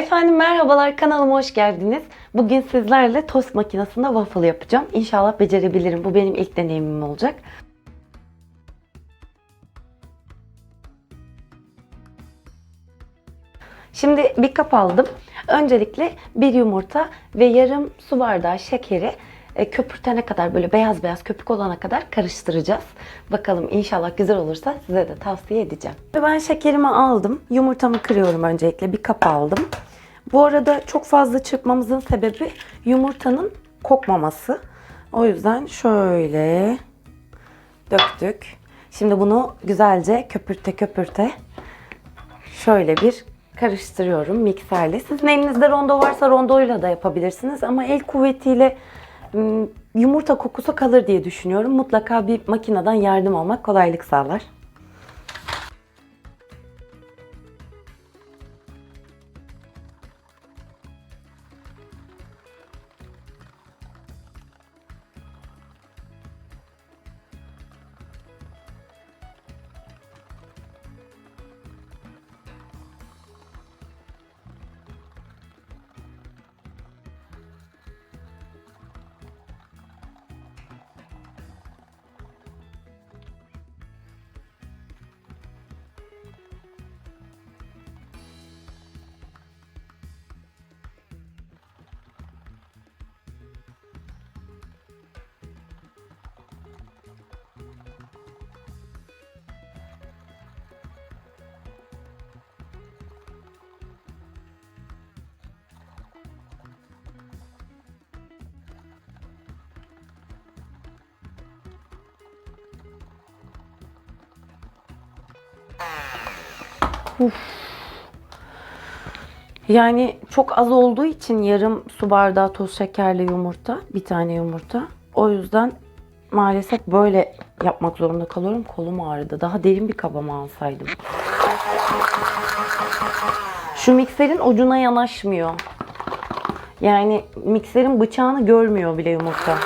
Efendim merhabalar kanalıma hoş geldiniz. Bugün sizlerle tost makinesinde waffle yapacağım. İnşallah becerebilirim. Bu benim ilk deneyimim olacak. Şimdi bir kap aldım. Öncelikle bir yumurta ve yarım su bardağı şekeri e, köpürtene kadar böyle beyaz beyaz köpük olana kadar karıştıracağız. Bakalım inşallah güzel olursa size de tavsiye edeceğim. Ben şekerimi aldım. Yumurtamı kırıyorum öncelikle. Bir kap aldım. Bu arada çok fazla çırpmamızın sebebi yumurtanın kokmaması. O yüzden şöyle döktük. Şimdi bunu güzelce köpürte köpürte şöyle bir karıştırıyorum mikserle. Sizin elinizde rondo varsa rondoyla da yapabilirsiniz ama el kuvvetiyle yumurta kokusu kalır diye düşünüyorum. Mutlaka bir makineden yardım almak kolaylık sağlar. Yani çok az olduğu için yarım su bardağı toz şekerli yumurta, bir tane yumurta. O yüzden maalesef böyle yapmak zorunda kalıyorum. Kolum ağrıdı. Daha derin bir kaba mı alsaydım? Şu mikserin ucuna yanaşmıyor. Yani mikserin bıçağını görmüyor bile yumurta.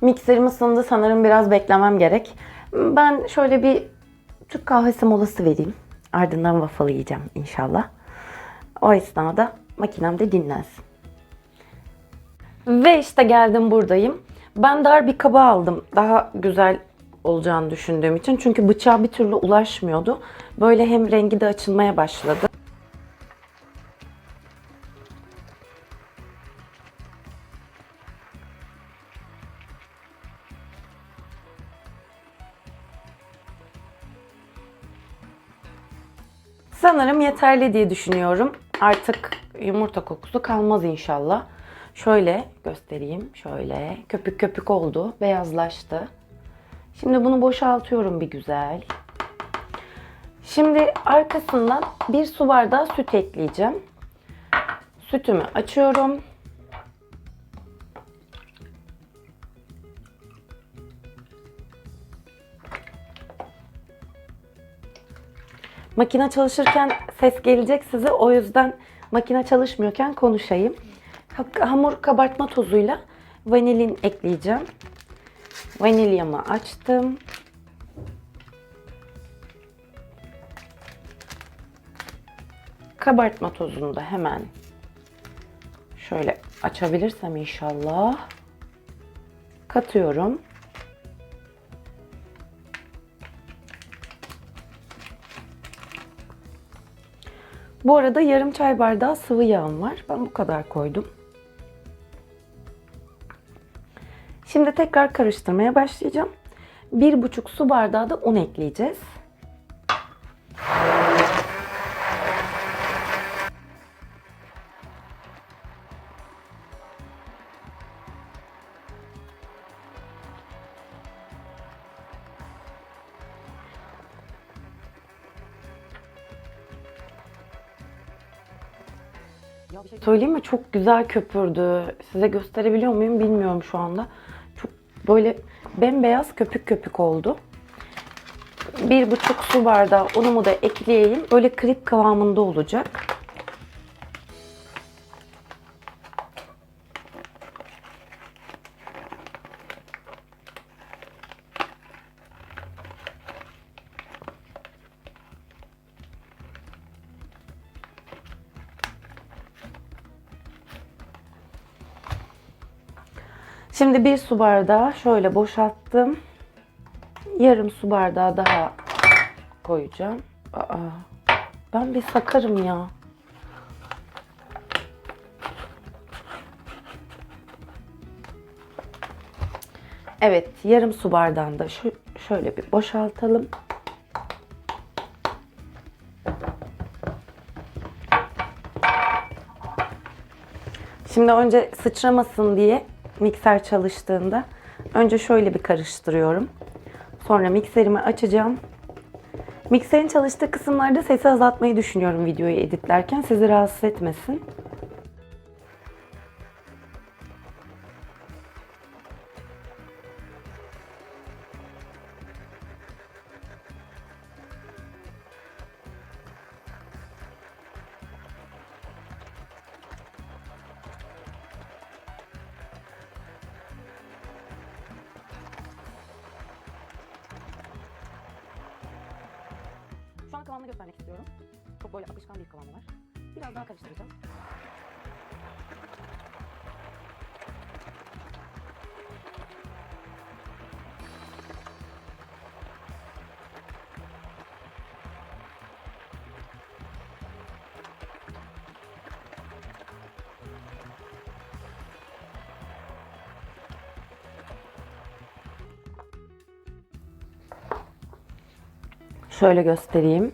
Mikserim ısındı. Sanırım biraz beklemem gerek. Ben şöyle bir Türk kahvesi molası vereyim. Ardından waffle yiyeceğim inşallah. O esnada makinem de dinlensin. Ve işte geldim buradayım. Ben dar bir kaba aldım. Daha güzel olacağını düşündüğüm için. Çünkü bıçağa bir türlü ulaşmıyordu. Böyle hem rengi de açılmaya başladı. Sanırım yeterli diye düşünüyorum. Artık yumurta kokusu kalmaz inşallah. Şöyle göstereyim. Şöyle köpük köpük oldu. Beyazlaştı. Şimdi bunu boşaltıyorum bir güzel. Şimdi arkasından bir su bardağı süt ekleyeceğim. Sütümü açıyorum. Makine çalışırken ses gelecek size. O yüzden makine çalışmıyorken konuşayım. Ha- Hamur kabartma tozuyla vanilin ekleyeceğim. Vanilyamı açtım. Kabartma tozunu da hemen şöyle açabilirsem inşallah katıyorum. Bu arada yarım çay bardağı sıvı yağım var. Ben bu kadar koydum. Şimdi tekrar karıştırmaya başlayacağım. Bir buçuk su bardağı da un ekleyeceğiz. Şey söyleyeyim mi? Çok güzel köpürdü. Size gösterebiliyor muyum bilmiyorum şu anda. Çok böyle bembeyaz köpük köpük oldu. Bir buçuk su bardağı unumu da ekleyeyim. Böyle krep kıvamında olacak. Şimdi bir su bardağı şöyle boşalttım. Yarım su bardağı daha koyacağım. Aa, ben bir sakarım ya. Evet, yarım su bardağını da şu, şöyle bir boşaltalım. Şimdi önce sıçramasın diye mikser çalıştığında önce şöyle bir karıştırıyorum. Sonra mikserimi açacağım. Mikserin çalıştığı kısımlarda sesi azaltmayı düşünüyorum videoyu editlerken. Sizi rahatsız etmesin. Şöyle göstereyim.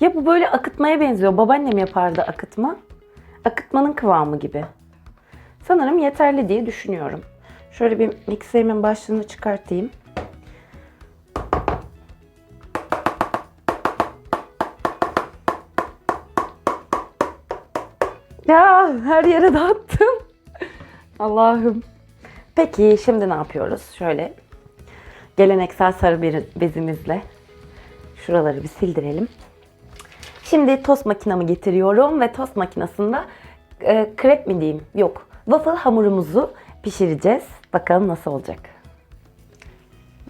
Ya bu böyle akıtmaya benziyor. Babaannem yapardı akıtma. Akıtmanın kıvamı gibi. Sanırım yeterli diye düşünüyorum. Şöyle bir mikserimin başlığını çıkartayım. Ya her yere dağıttım. Allah'ım. Peki şimdi ne yapıyoruz? Şöyle geleneksel sarı bezimizle şuraları bir sildirelim. Şimdi tost makinamı getiriyorum ve tost makinasında e, krep mi diyeyim? Yok. Waffle hamurumuzu pişireceğiz. Bakalım nasıl olacak.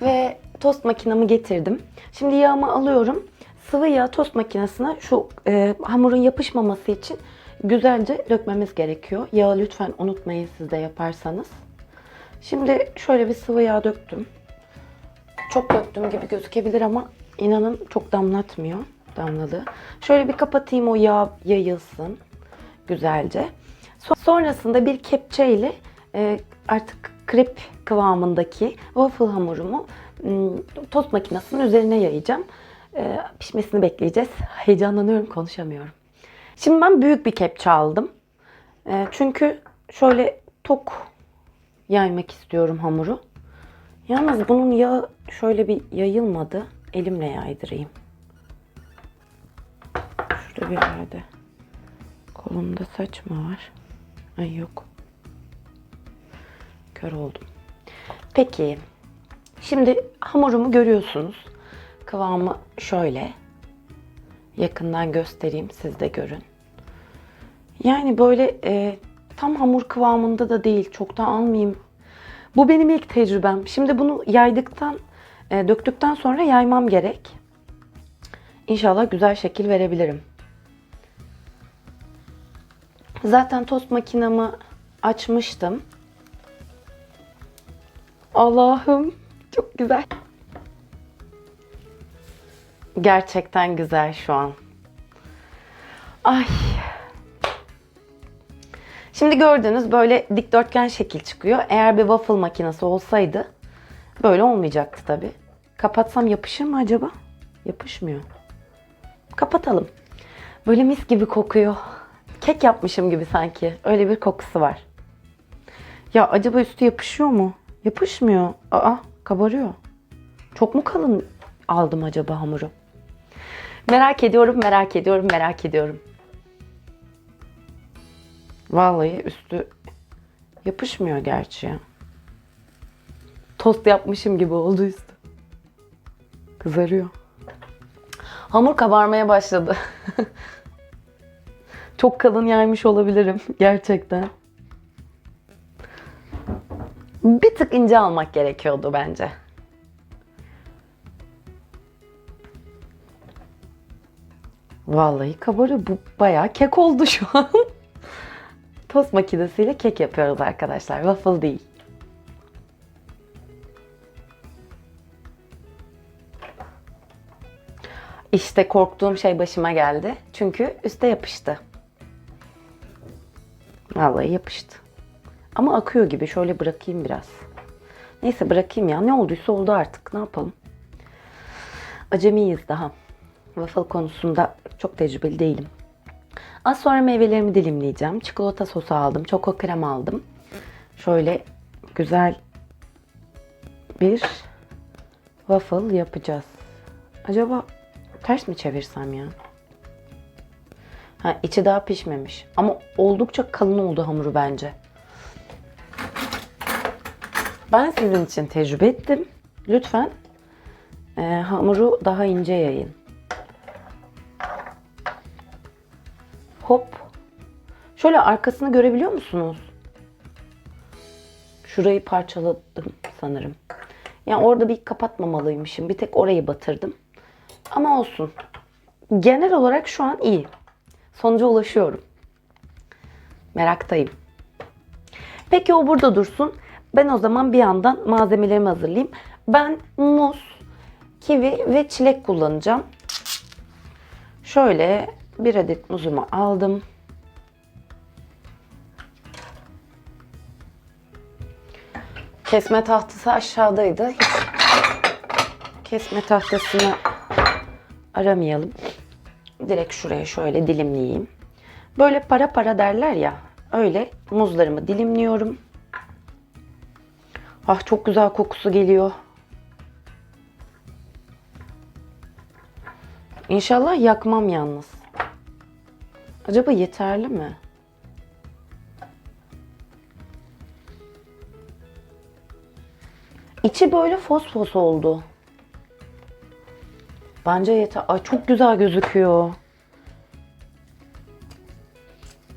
Ve tost makinamı getirdim. Şimdi yağımı alıyorum. Sıvı yağ tost makinesine şu e, hamurun yapışmaması için güzelce dökmemiz gerekiyor. Yağı lütfen unutmayın siz de yaparsanız. Şimdi şöyle bir sıvı yağ döktüm. Çok döktüm gibi gözükebilir ama inanın çok damlatmıyor. Damladı. Şöyle bir kapatayım o yağ yayılsın güzelce. So- Sonrasında bir kepçe ile e, artık krep kıvamındaki waffle hamurumu tost makinesinin üzerine yayacağım. E, pişmesini bekleyeceğiz. Heyecanlanıyorum konuşamıyorum. Şimdi ben büyük bir kepçe aldım. E, çünkü şöyle tok yaymak istiyorum hamuru. Yalnız bunun yağı şöyle bir yayılmadı. Elimle yaydırayım. Şurada bir yerde. Kolumda saç mı var? Ay yok. Kör oldum. Peki. Şimdi hamurumu görüyorsunuz. Kıvamı şöyle. Yakından göstereyim siz de görün. Yani böyle e, tam hamur kıvamında da değil. Çok da almayayım. Bu benim ilk tecrübem. Şimdi bunu yaydıktan, e, döktükten sonra yaymam gerek. İnşallah güzel şekil verebilirim. Zaten tost makinamı açmıştım. Allah'ım çok güzel. Gerçekten güzel şu an. Ay. Şimdi gördüğünüz böyle dikdörtgen şekil çıkıyor. Eğer bir waffle makinesi olsaydı böyle olmayacaktı tabi. Kapatsam yapışır mı acaba? Yapışmıyor. Kapatalım. Böyle mis gibi kokuyor. Kek yapmışım gibi sanki. Öyle bir kokusu var. Ya acaba üstü yapışıyor mu? Yapışmıyor. Aa kabarıyor. Çok mu kalın aldım acaba hamuru? Merak ediyorum, merak ediyorum, merak ediyorum. Vallahi üstü yapışmıyor gerçi. Tost yapmışım gibi oldu üstü. Kızarıyor. Hamur kabarmaya başladı. Çok kalın yaymış olabilirim gerçekten. Bir tık ince almak gerekiyordu bence. Vallahi kabarıyor. Bu bayağı kek oldu şu an. Tost makinesiyle kek yapıyoruz arkadaşlar. Waffle değil. İşte korktuğum şey başıma geldi. Çünkü üste yapıştı. Vallahi yapıştı. Ama akıyor gibi. Şöyle bırakayım biraz. Neyse bırakayım ya. Ne olduysa oldu artık. Ne yapalım? Acemiyiz daha. Waffle konusunda çok tecrübeli değilim. Az sonra meyvelerimi dilimleyeceğim. Çikolata sosu aldım. Çoko krem aldım. Şöyle güzel bir waffle yapacağız. Acaba ters mi çevirsem ya? Ha, içi daha pişmemiş. Ama oldukça kalın oldu hamuru bence. Ben sizin için tecrübe ettim. Lütfen e, hamuru daha ince yayın. Hop. Şöyle arkasını görebiliyor musunuz? Şurayı parçaladım sanırım. Yani orada bir kapatmamalıymışım. Bir tek orayı batırdım. Ama olsun. Genel olarak şu an iyi. Sonuca ulaşıyorum. Meraktayım. Peki o burada dursun. Ben o zaman bir yandan malzemelerimi hazırlayayım. Ben muz, kivi ve çilek kullanacağım. Şöyle bir adet muzumu aldım. Kesme tahtası aşağıdaydı. Hiç kesme tahtasını aramayalım. Direkt şuraya şöyle dilimleyeyim. Böyle para para derler ya. Öyle muzlarımı dilimliyorum. Ah çok güzel kokusu geliyor. İnşallah yakmam yalnız. Acaba yeterli mi? İçi böyle fosfos oldu. Bence yeter. Ay çok güzel gözüküyor.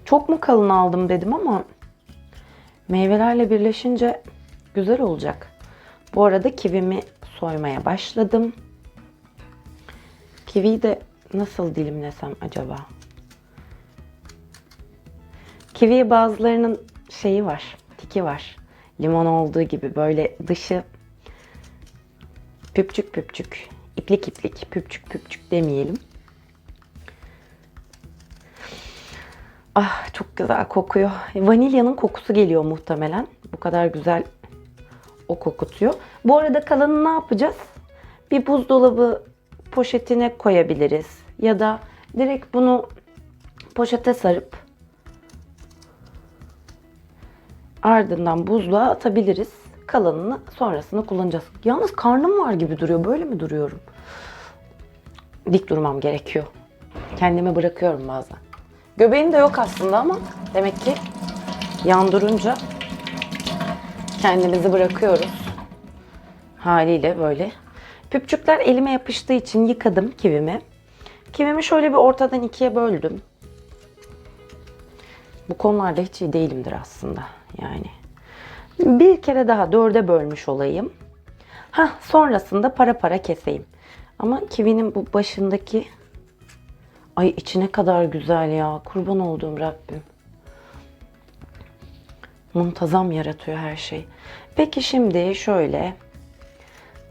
Çok mu kalın aldım dedim ama meyvelerle birleşince güzel olacak. Bu arada kivimi soymaya başladım. Kiviyi de nasıl dilimlesem acaba? Kivi bazılarının şeyi var, tiki var. Limon olduğu gibi böyle dışı püpçük püpçük, iplik iplik, püpçük püpçük demeyelim. Ah çok güzel kokuyor. Vanilyanın kokusu geliyor muhtemelen. Bu kadar güzel o kokutuyor. Bu arada kalanı ne yapacağız? Bir buzdolabı poşetine koyabiliriz. Ya da direkt bunu poşete sarıp ardından buzluğa atabiliriz. Kalanını sonrasında kullanacağız. Yalnız karnım var gibi duruyor. Böyle mi duruyorum? Dik durmam gerekiyor. Kendimi bırakıyorum bazen. Göbeğim de yok aslında ama demek ki yan durunca kendimizi bırakıyoruz. Haliyle böyle. Püpçükler elime yapıştığı için yıkadım kivimi. Kivimi şöyle bir ortadan ikiye böldüm. Bu konularda hiç iyi değilimdir aslında yani. Bir kere daha dörde bölmüş olayım. Ha sonrasında para para keseyim. Ama kivinin bu başındaki ay içine kadar güzel ya. Kurban olduğum Rabbim. Muntazam yaratıyor her şey. Peki şimdi şöyle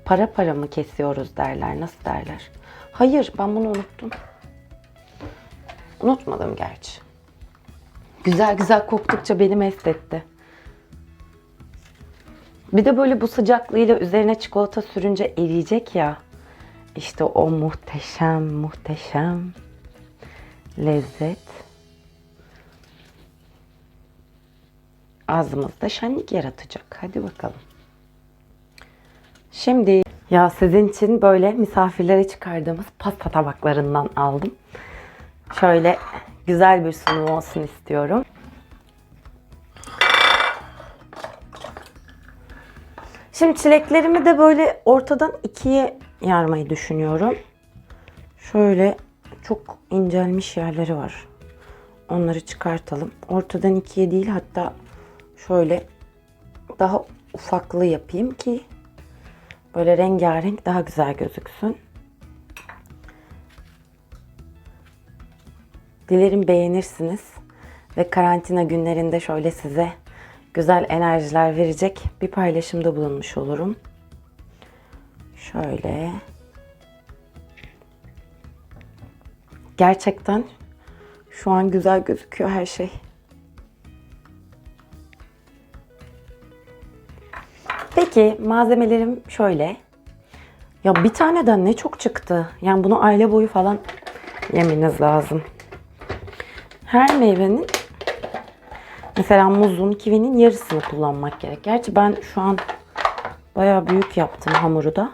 para para mı kesiyoruz derler. Nasıl derler? Hayır ben bunu unuttum. Unutmadım gerçi. Güzel güzel koktukça beni mest etti. Bir de böyle bu sıcaklığıyla üzerine çikolata sürünce eriyecek ya. İşte o muhteşem muhteşem lezzet. Ağzımızda şenlik yaratacak. Hadi bakalım. Şimdi ya sizin için böyle misafirlere çıkardığımız pasta tabaklarından aldım. Şöyle güzel bir sunum olsun istiyorum. Şimdi çileklerimi de böyle ortadan ikiye yarmayı düşünüyorum. Şöyle çok incelmiş yerleri var. Onları çıkartalım. Ortadan ikiye değil hatta şöyle daha ufaklı yapayım ki böyle rengarenk daha güzel gözüksün. Dilerim beğenirsiniz ve karantina günlerinde şöyle size güzel enerjiler verecek bir paylaşımda bulunmuş olurum. Şöyle. Gerçekten şu an güzel gözüküyor her şey. Peki malzemelerim şöyle. Ya bir taneden ne çok çıktı. Yani bunu aile boyu falan yemeniz lazım. Her meyvenin mesela muzun, kivinin yarısını kullanmak gerek. Gerçi ben şu an bayağı büyük yaptım hamuru da.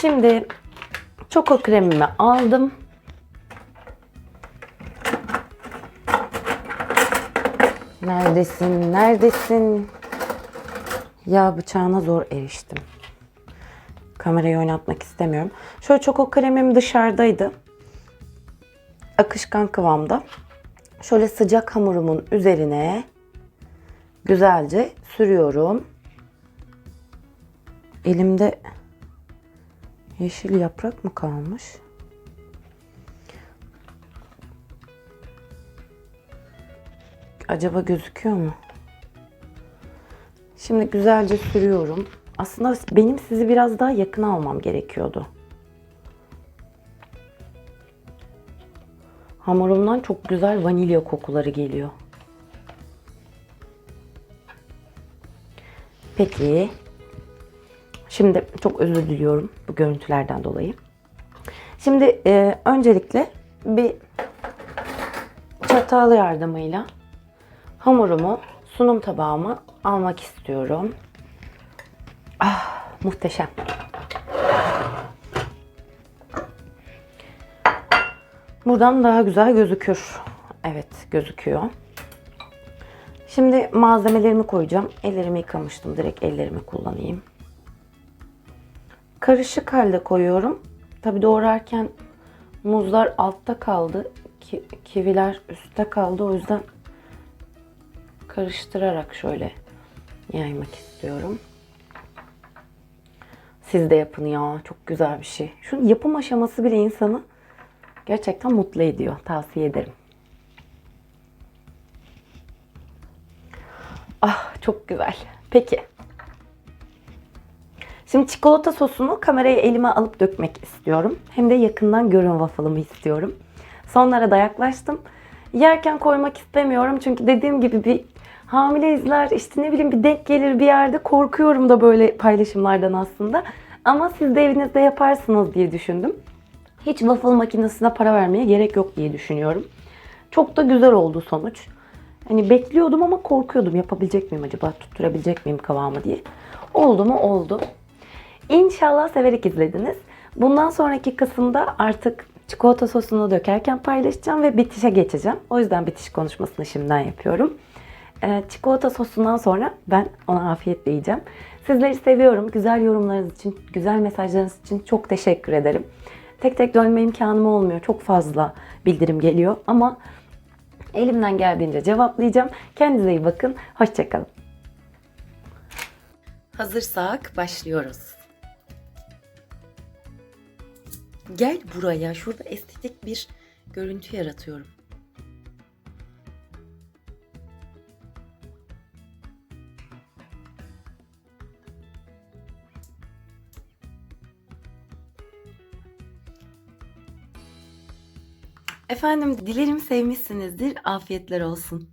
Şimdi çoko kremimi aldım. Neredesin? Neredesin? Ya bıçağına zor eriştim. Kamerayı oynatmak istemiyorum. Şöyle çoko kremim dışarıdaydı. Akışkan kıvamda. Şöyle sıcak hamurumun üzerine güzelce sürüyorum. Elimde yeşil yaprak mı kalmış? Acaba gözüküyor mu? Şimdi güzelce sürüyorum. Aslında benim sizi biraz daha yakın almam gerekiyordu. Hamurumdan çok güzel vanilya kokuları geliyor. Peki. Şimdi çok özür diliyorum bu görüntülerden dolayı. Şimdi e, öncelikle bir çatal yardımıyla hamurumu sunum tabağıma almak istiyorum. Muhteşem. Buradan daha güzel gözükür. Evet, gözüküyor. Şimdi malzemelerimi koyacağım. Ellerimi yıkamıştım. Direkt ellerimi kullanayım. Karışık halde koyuyorum. Tabi doğrarken muzlar altta kaldı. Ki, kiviler üstte kaldı. O yüzden karıştırarak şöyle yaymak istiyorum. Siz de yapın ya. Çok güzel bir şey. Şu yapım aşaması bile insanı gerçekten mutlu ediyor. Tavsiye ederim. Ah çok güzel. Peki. Şimdi çikolata sosunu kameraya elime alıp dökmek istiyorum. Hem de yakından görün waffle'ımı istiyorum. Sonlara da yaklaştım. Yerken koymak istemiyorum çünkü dediğim gibi bir hamile izler işte ne bileyim bir denk gelir bir yerde korkuyorum da böyle paylaşımlardan aslında. Ama siz de evinizde yaparsınız diye düşündüm. Hiç waffle makinesine para vermeye gerek yok diye düşünüyorum. Çok da güzel oldu sonuç. Hani bekliyordum ama korkuyordum yapabilecek miyim acaba tutturabilecek miyim kıvamı diye. Oldu mu oldu. İnşallah severek izlediniz. Bundan sonraki kısımda artık çikolata sosunu dökerken paylaşacağım ve bitişe geçeceğim. O yüzden bitiş konuşmasını şimdiden yapıyorum. Ee, çikolata sosundan sonra ben ona afiyetle yiyeceğim. Sizleri seviyorum. Güzel yorumlarınız için, güzel mesajlarınız için çok teşekkür ederim. tek tek dönme imkanım olmuyor. Çok fazla bildirim geliyor ama elimden geldiğince cevaplayacağım. Kendinize iyi bakın. Hoşçakalın. Hazırsak başlıyoruz. Gel buraya. Şurada estetik bir görüntü yaratıyorum. Efendim dilerim sevmişsinizdir. Afiyetler olsun.